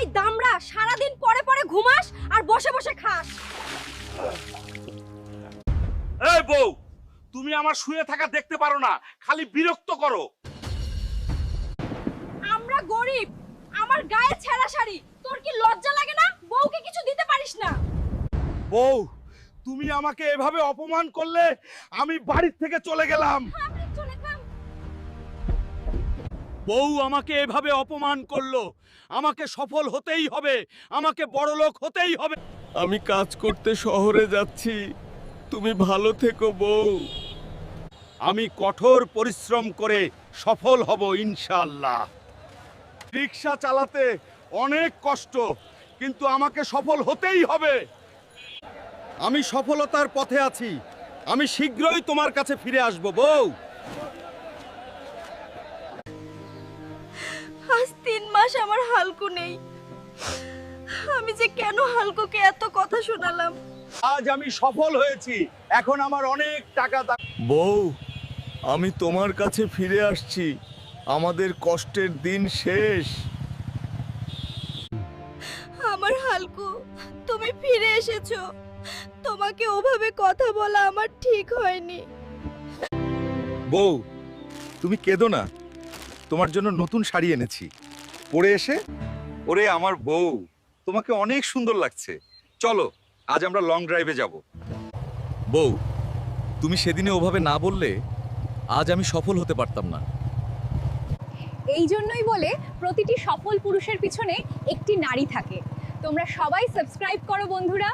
এই দামড়া সারাদিন পরে পরে ঘুমাস আর বসে বসে খাস। এই বউ তুমি আমার শুয়ে থাকা দেখতে পারো না খালি বিরক্ত করো। আমরা গরিব আমার গায়ে ছেঁড়া শাড়ি তোর কি লজ্জা লাগে না? বউকে কিছু দিতে পারিস না। বউ তুমি আমাকে এভাবে অপমান করলে আমি বাড়ির থেকে চলে গেলাম। গেলাম বউ আমাকে এভাবে অপমান করল। আমাকে সফল হতেই হবে। আমাকে বড় লোক হতেই হবে। আমি কাজ করতে শহরে যাচ্ছি। তুমি ভালো থেকো বউ। আমি কঠোর পরিশ্রম করে সফল হব ইনশাআল্লাহ। রিক্সা চালাতে অনেক কষ্ট কিন্তু আমাকে সফল হতেই হবে। আমি সফলতার পথে আছি। আমি শীঘ্রই তোমার কাছে ফিরে আসব বউ। তিন আমার হালকু নেই। আমি যে কেন হালকুকে এত কথা শোনালাম? আজ আমি সফল হয়েছি। এখন আমার অনেক টাকা দা- বউ আমি তোমার কাছে ফিরে আসছি। আমাদের কষ্টের দিন শেষ। আমার হালকু তুমি ফিরে এসেছ। তোমাকে ওভাবে কথা বলা আমার ঠিক হয়নি। বউ তুমি কেঁদো না। তোমার জন্য নতুন শাড়ি এনেছি। পরে এসে? ওরে আমার বউ, তোমাকে অনেক সুন্দর লাগছে। চলো, আজ আমরা লং ড্রাইভে যাব। বউ, তুমি সেদিনে ওভাবে না বললে আজ আমি সফল হতে পারতাম না। এই জন্যই বলে প্রতিটি সফল পুরুষের পিছনে একটি নারী থাকে। তোমরা সবাই সাবস্ক্রাইব করো বন্ধুরা।